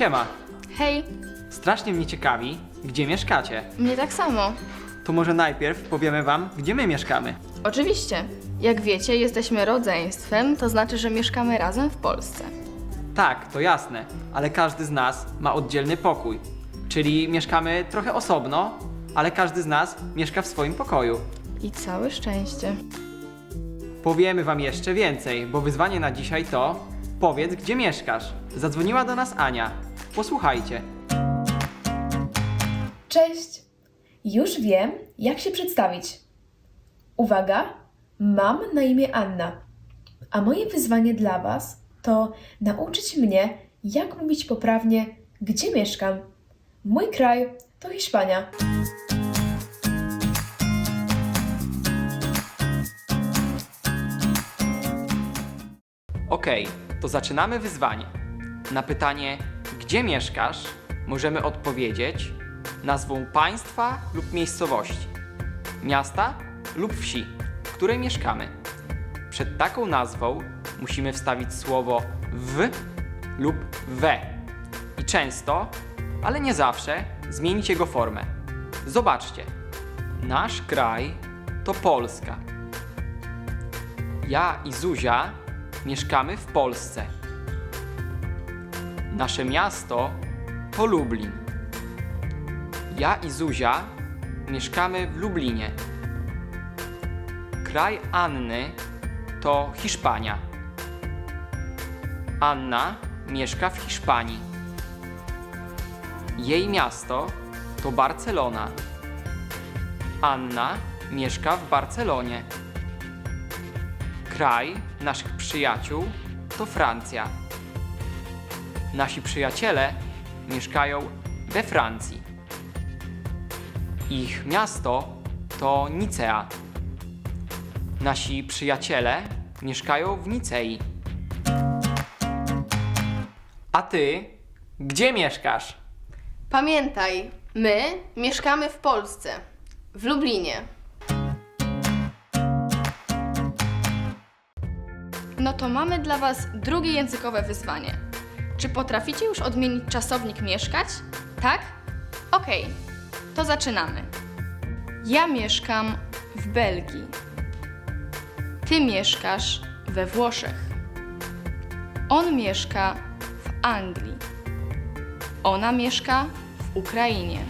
siema. Hej, Strasznie mnie ciekawi, gdzie mieszkacie. mnie tak samo. To może najpierw powiemy wam, gdzie my mieszkamy. Oczywiście. Jak wiecie, jesteśmy rodzeństwem, to znaczy, że mieszkamy razem w Polsce. Tak, to jasne, ale każdy z nas ma oddzielny pokój. Czyli mieszkamy trochę osobno, ale każdy z nas mieszka w swoim pokoju. I całe szczęście. Powiemy wam jeszcze więcej, bo wyzwanie na dzisiaj to powiedz, gdzie mieszkasz. Zadzwoniła do nas Ania. Posłuchajcie. Cześć! Już wiem, jak się przedstawić. Uwaga, mam na imię Anna, a moje wyzwanie dla Was to nauczyć mnie, jak mówić poprawnie, gdzie mieszkam. Mój kraj to Hiszpania. Okej, to zaczynamy wyzwanie. Na pytanie, gdzie mieszkasz, możemy odpowiedzieć nazwą państwa lub miejscowości, miasta lub wsi, w której mieszkamy. Przed taką nazwą musimy wstawić słowo w lub we i często, ale nie zawsze, zmienić jego formę. Zobaczcie, nasz kraj to Polska. Ja i Zuzia mieszkamy w Polsce. Nasze miasto to Lublin. Ja i Zuzia mieszkamy w Lublinie. Kraj Anny to Hiszpania. Anna mieszka w Hiszpanii. Jej miasto to Barcelona. Anna mieszka w Barcelonie. Kraj naszych przyjaciół to Francja. Nasi przyjaciele mieszkają we Francji. Ich miasto to Nicea. Nasi przyjaciele mieszkają w Nicei. A ty, gdzie mieszkasz? Pamiętaj, my mieszkamy w Polsce, w Lublinie. No to mamy dla Was drugie językowe wyzwanie. Czy potraficie już odmienić czasownik mieszkać? Tak? Okej, to zaczynamy. Ja mieszkam w Belgii. Ty mieszkasz we Włoszech. On mieszka w Anglii. Ona mieszka w Ukrainie.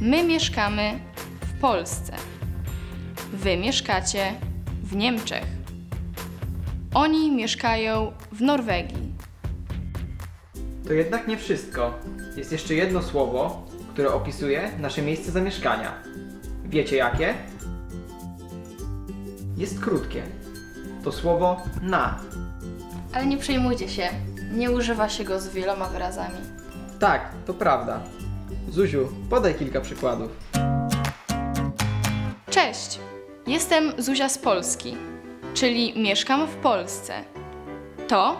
My mieszkamy w Polsce. Wy mieszkacie w Niemczech. Oni mieszkają w Norwegii. To jednak nie wszystko. Jest jeszcze jedno słowo, które opisuje nasze miejsce zamieszkania. Wiecie jakie? Jest krótkie. To słowo na. Ale nie przejmujcie się, nie używa się go z wieloma wyrazami. Tak, to prawda. Zuziu, podaj kilka przykładów. Cześć! Jestem Zuzia z Polski, czyli mieszkam w Polsce. To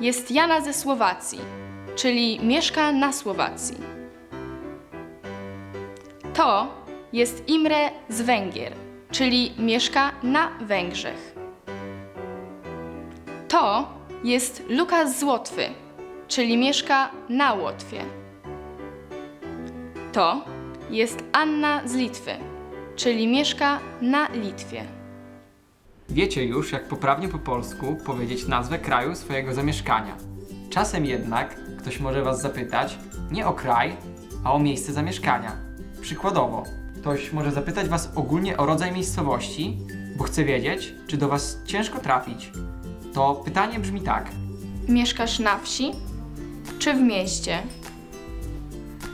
jest Jana ze Słowacji, czyli mieszka na Słowacji. To jest Imre z Węgier, czyli mieszka na Węgrzech. To jest Lukas z Łotwy, czyli mieszka na Łotwie. To jest Anna z Litwy, czyli mieszka na Litwie. Wiecie już, jak poprawnie po polsku powiedzieć nazwę kraju swojego zamieszkania. Czasem jednak ktoś może Was zapytać nie o kraj, a o miejsce zamieszkania. Przykładowo, ktoś może zapytać Was ogólnie o rodzaj miejscowości, bo chce wiedzieć, czy do Was ciężko trafić. To pytanie brzmi tak: Mieszkasz na wsi czy w mieście?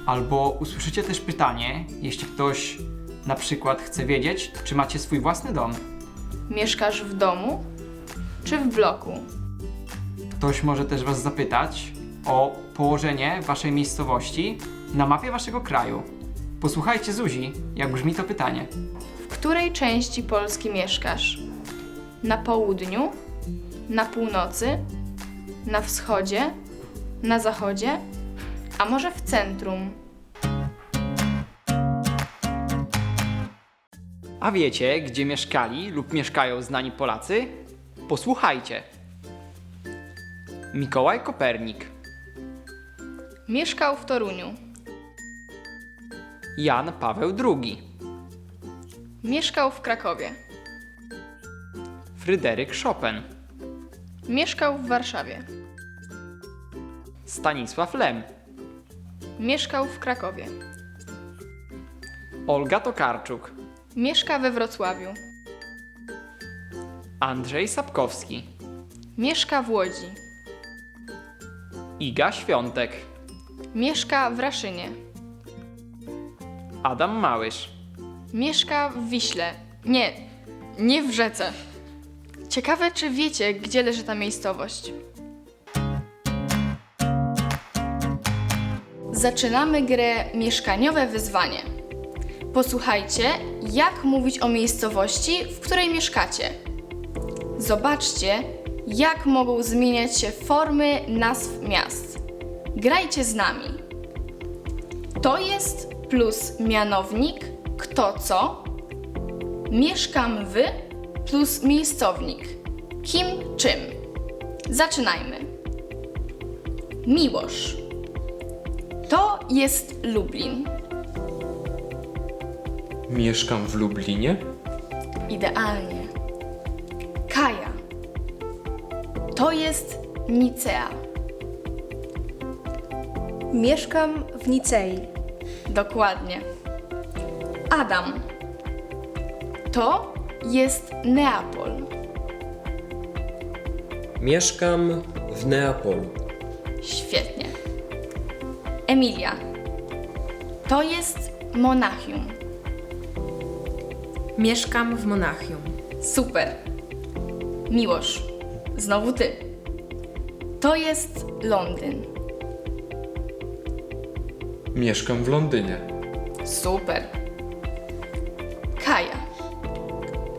albo usłyszycie też pytanie, jeśli ktoś na przykład chce wiedzieć, czy macie swój własny dom. Mieszkasz w domu czy w bloku? Ktoś może też Was zapytać o położenie Waszej miejscowości na mapie Waszego kraju. Posłuchajcie Zuzi, jak brzmi to pytanie. W której części Polski mieszkasz? Na południu? Na północy? Na wschodzie? Na zachodzie? A może w centrum? A wiecie, gdzie mieszkali lub mieszkają znani Polacy? Posłuchajcie. Mikołaj Kopernik, Mieszkał w Toruniu. Jan Paweł II, Mieszkał w Krakowie. Fryderyk Chopin, Mieszkał w Warszawie. Stanisław Lem, Mieszkał w Krakowie. Olga Tokarczuk, Mieszka we Wrocławiu. Andrzej Sapkowski, Mieszka w Łodzi. Iga Świątek, Mieszka w Raszynie. Adam Małysz, Mieszka w Wiśle. Nie, nie w rzece. Ciekawe, czy wiecie, gdzie leży ta miejscowość. Zaczynamy grę Mieszkaniowe Wyzwanie. Posłuchajcie, jak mówić o miejscowości, w której mieszkacie. Zobaczcie, jak mogą zmieniać się formy nazw miast. Grajcie z nami. To jest plus mianownik kto co. Mieszkam w plus miejscownik. Kim czym. Zaczynajmy. Miłosz. To jest Lublin. Mieszkam w Lublinie. Idealnie. Kaja. To jest Nicea. Mieszkam w Nicei. Dokładnie. Adam. To jest Neapol. Mieszkam w Neapolu. Świetnie. Emilia. To jest Monachium. Mieszkam w Monachium. Super. Miłosz. Znowu ty. To jest Londyn. Mieszkam w Londynie. Super. Kaja.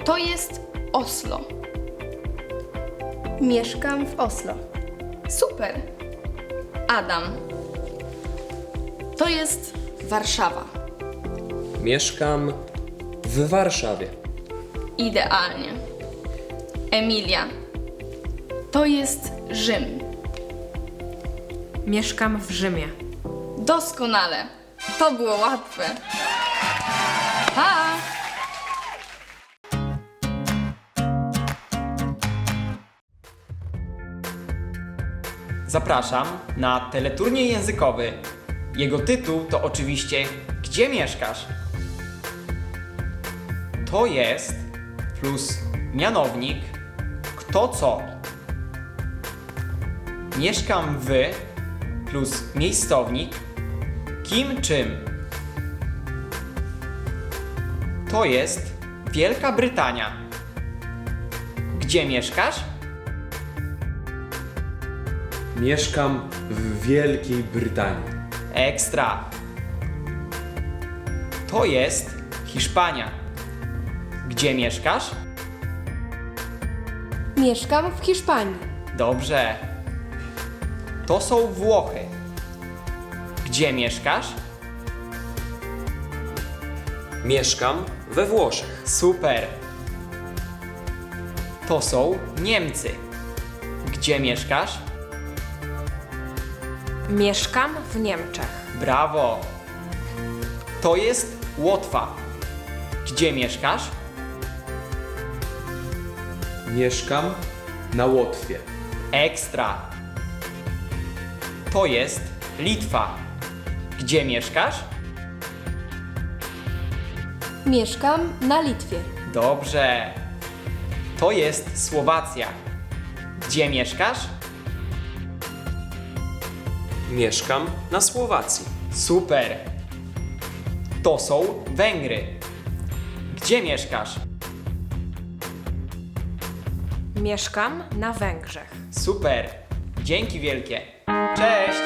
To jest Oslo. Mieszkam w Oslo. Super. Adam. To jest Warszawa. Mieszkam w Warszawie. Idealnie. Emilia. To jest Rzym. Mieszkam w Rzymie. Doskonale. To było łatwe. Pa! Zapraszam na teleturniej językowy. Jego tytuł to oczywiście Gdzie mieszkasz? To jest plus mianownik kto co. Mieszkam w plus miejscownik kim czym. To jest Wielka Brytania. Gdzie mieszkasz? Mieszkam w Wielkiej Brytanii. Ekstra. To jest Hiszpania. Gdzie mieszkasz? Mieszkam w Hiszpanii. Dobrze. To są Włochy. Gdzie mieszkasz? Mieszkam we Włoszech. Super. To są Niemcy. Gdzie mieszkasz? Mieszkam w Niemczech. Brawo. To jest Łotwa. Gdzie mieszkasz? Mieszkam na Łotwie. Ekstra. To jest Litwa. Gdzie mieszkasz? Mieszkam na Litwie. Dobrze. To jest Słowacja. Gdzie mieszkasz? Mieszkam na Słowacji. Super. To są Węgry. Gdzie mieszkasz? Mieszkam na Węgrzech. Super. Dzięki wielkie. Cześć.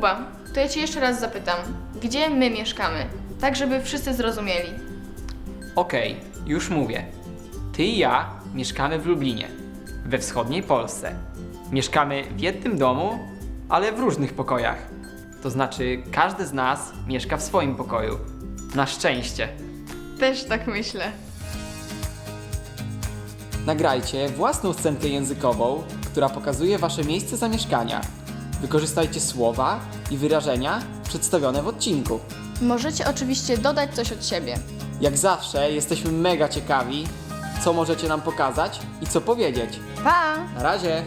Kuba, to ja cię jeszcze raz zapytam. Gdzie my mieszkamy? Tak, żeby wszyscy zrozumieli. Okej, już mówię. Ty i ja mieszkamy w Lublinie, we wschodniej Polsce. Mieszkamy w jednym domu, ale w różnych pokojach. To znaczy, każdy z nas mieszka w swoim pokoju. Na szczęście. Też tak myślę. Nagrajcie własną scenkę językową, która pokazuje wasze miejsce zamieszkania. Wykorzystajcie słowa i wyrażenia przedstawione w odcinku. Możecie oczywiście dodać coś od siebie. Jak zawsze jesteśmy mega ciekawi, co możecie nam pokazać i co powiedzieć. Pa! Na razie!